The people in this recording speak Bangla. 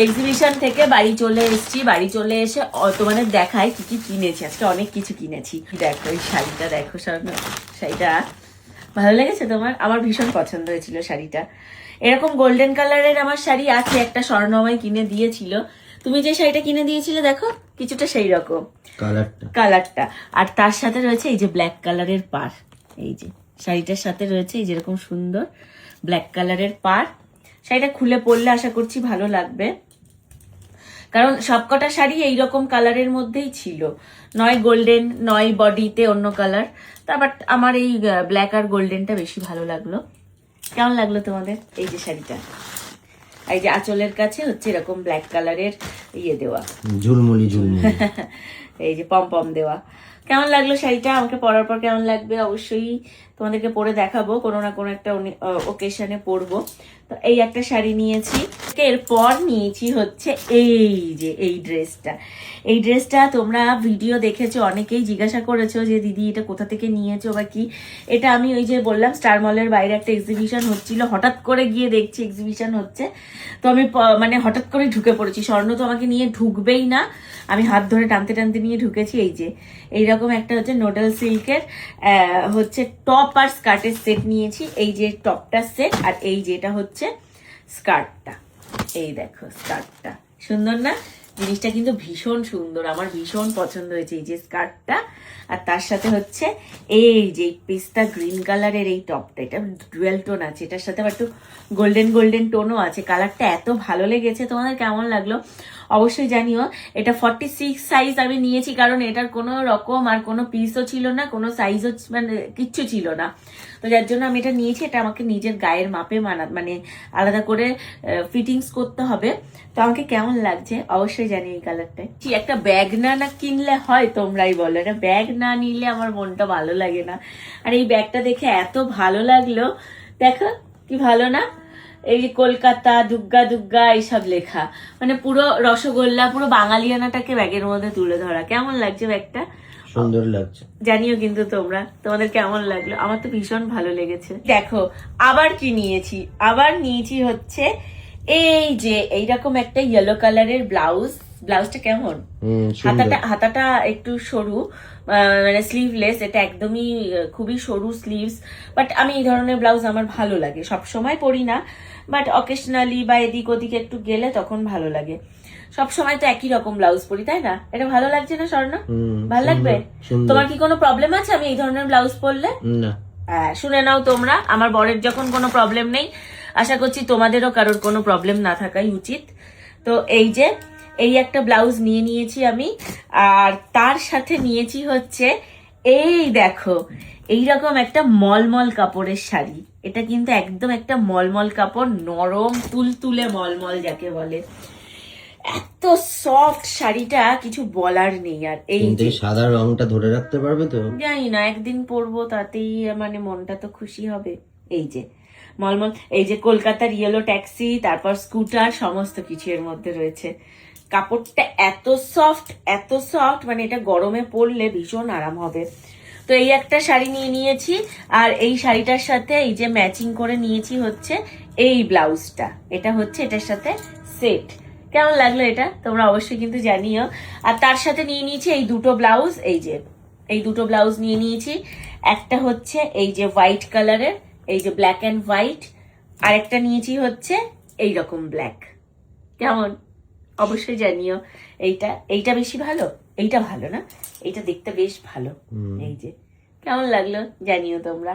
এক্সিবিশন থেকে বাড়ি চলে এসেছি। বাড়ি চলে এসে তোমাদের দেখায় কি কি কিনেছি। আজকে অনেক কিছু কিনেছি। দেখো এই শাড়িটা দেখো শাড়িটা। ভালো লেগেছে তোমার? আমার ভীষণ পছন্দ হয়েছিল শাড়িটা। এরকম গোল্ডেন কালারের আমার শাড়ি আছে একটা স্বর্ণময় কিনে দিয়েছিল। তুমি যে শাড়িটা কিনে দিয়েছিলে দেখো কিছুটা সেই রকম। কালারটা কালারটা আর তার সাথে রয়েছে এই যে ব্ল্যাক কালারের পার এই যে শাড়িটার সাথে রয়েছে এই যেরকম সুন্দর ব্ল্যাক কালারের পার শাড়িটা খুলে পরলে আশা করছি ভালো লাগবে। কারণ সবকটা শাড়ি এইরকম কালারের মধ্যেই ছিল। নয় গোল্ডেন, নয় বডিতে অন্য কালার। তা বাট আমার এই ব্ল্যাক আর গোল্ডেনটা বেশি ভালো লাগল। কেমন লাগল তোমাদের এই যে শাড়িটা? এই যে আঁচলের কাছে হচ্ছে এরকম ব্ল্যাক কালারের ইয়ে দেওয়া। ঝুলমুলি ঝুলমুলি। এই যে পম পম দেওয়া। কেমন লাগল শাড়িটা? আমাকে পরার পর কেমন লাগবে? অবশ্যই তোমাদেরকে পরে দেখাবো। কোনো না কোনো একটা ওকেশনে পরবো। তো এই একটা শাড়ি নিয়েছি। এরপর নিয়েছি হচ্ছে এই যে এই ড্রেসটা এই ড্রেসটা তোমরা ভিডিও দেখেছ অনেকেই জিজ্ঞাসা করেছ যে দিদি এটা কোথা থেকে নিয়েছো বা কি? এটা আমি ওই যে বললাম স্টার মলের বাইরে একটা এক্সিবিশন হচ্ছিল। হঠাৎ করে গিয়ে দেখছি এক্সিবিশন হচ্ছে। তো আমি মানে হঠাৎ করে ঢুকে পড়েছি। স্বর্ণ তো আমাকে নিয়ে ঢুকবেই না। আমি হাত ধরে টানতে টানতে নিয়ে ঢুকেছি, এই যে। এইরকম একটা হচ্ছে নোডাল সিল্কের হচ্ছে টপ আর স্কার্টের সেট নিয়েছি। এই যে টপটার সেট আর এই যেটা হচ্ছে স্কার্টটা। এই দেখো, স্কার্টটা। সুন্দর না? জিনিসটা কিন্তু ভীষণ সুন্দর। আমার ভীষণ পছন্দ হয়েছে এই যে স্কার্টটা। আর তার সাথে হচ্ছে এই যে পিস্তা গ্রিন কালারের এই টপটা, এটা ডুয়েল টোন আছে। এটার সাথে আবার একটু গোল্ডেন গোল্ডেন টোনও আছে। কালারটা এত ভালো লেগেছে। তোমাদের কেমন লাগল অবশ্যই জানিও। এটা ফর্টি সিক্স সাইজ আমি নিয়েছি কারণ এটার কোনো রকম আর কোনো পিসও ছিল না, কোনো সাইজও মানে কিচ্ছু ছিল না। তো যার জন্য আমি এটা নিয়েছি। এটা আমাকে নিজের গায়ের মাপে মানা মানে আলাদা করে ফিটিংস করতে হবে। তো আমাকে কেমন লাগছে অবশ্যই জানি এই কালারটায় কি একটা ব্যাগ না না কিনলে হয় তোমরাই বলো এটা ব্যাগ না নিলে আমার মনটা ভালো লাগে না। আর এই ব্যাগটা দেখে এত ভালো লাগল। দেখো কি ভালো না? এই যে কলকাতা দুগ্গা দুগ্গা এইসব লেখা। মানে পুরো রসগোল্লা পুরো বাঙালিয়ানাটাকে ব্যাগের মধ্যে তুলে ধরা। কেমন লাগছে ব্যাগটা সুন্দর লাগছে। জানিও কিন্তু তোমরা তোমাদের কেমন লাগল? আমার তো ভীষণ ভালো লেগেছে। দেখো আবার কি নিয়েছি? আবার নিয়েছি হচ্ছে এই যে এইরকম একটা ইয়েলো কালারের ব্লাউজ ব্লাউজটা কেমন? হাতাটা হাতাটা একটু সরু মানে স্লিভলেস এটা একদমই খুবই সরু স্লিভস বাট আমি এই ধরনের ব্লাউজ আমার ভালো লাগে। সব সময় পরি না বাট অকেশনালি বা এদিক ওদিকে একটু গেলে তখন ভালো লাগে। সব সময় তো একই রকম ব্লাউজ পরি তাই না? এটা ভালো লাগছে না স্বর্ণ? হুম, ভালো লাগবে? তোমার কি কোনো প্রবলেম আছে আমি এই ধরনের ব্লাউজ পরলে? হ্যাঁ, শুনে নাও তোমরা। আমার বরের যখন কোনো প্রবলেম নেই আশা করছি তোমাদেরও কারোর কোনো প্রবলেম না থাকাই উচিত। তো এই যে এই একটা ব্লাউজ নিয়ে নিয়েছি আমি আর তার সাথে নিয়েছি হচ্ছে এই দেখো এইরকম একটা মলমল কাপড়ের শাড়ি। এটা কিন্তু একদম একটা মলমল কাপড় নরম তুলতুলে মলমল যাকে বলে। এত সফট শাড়িটা কিছু বলার নেই আর। এই এই সাদা রংটা ধরে রাখতে পারবে তো? জানি না একদিন পরবো তাতেই মানে মনটা তো খুশি হবে। এই যে মলমল, এই যে কলকাতার ইয়েলো ট্যাক্সি তারপর স্কুটার সমস্ত কিছু এর মধ্যে রয়েছে। কাপড়টা এত সফট এত সফট মানে এটা গরমে পরলে ভীষণ আরাম হবে। তো এই একটা শাড়ি নিয়ে নিয়েছি, আর এই শাড়িটার সাথে এই যে ম্যাচিং করে নিয়েছি হচ্ছে এই ব্লাউজটা। এটা হচ্ছে, এটার সাথে সেট কেমন লাগল এটা? তোমরা অবশ্যই কিন্তু জানিও। আর তার সাথে নিয়ে নিয়েছি এই দুটো ব্লাউজ, এই যে, এই দুটো ব্লাউজ নিয়ে নিয়েছি। একটা হচ্ছে এই যে হোয়াইট কালারের এই যে ব্ল্যাক অ্যান্ড হোয়াইট আরেকটা নিয়েছি হচ্ছে এই রকম ব্ল্যাক কেমন? অবশ্যই জানিও এইটা এইটা বেশি ভালো? এইটা ভালো না? এইটা দেখতে বেশ ভালো। এই যে কেমন লাগল জানিও তোমরা?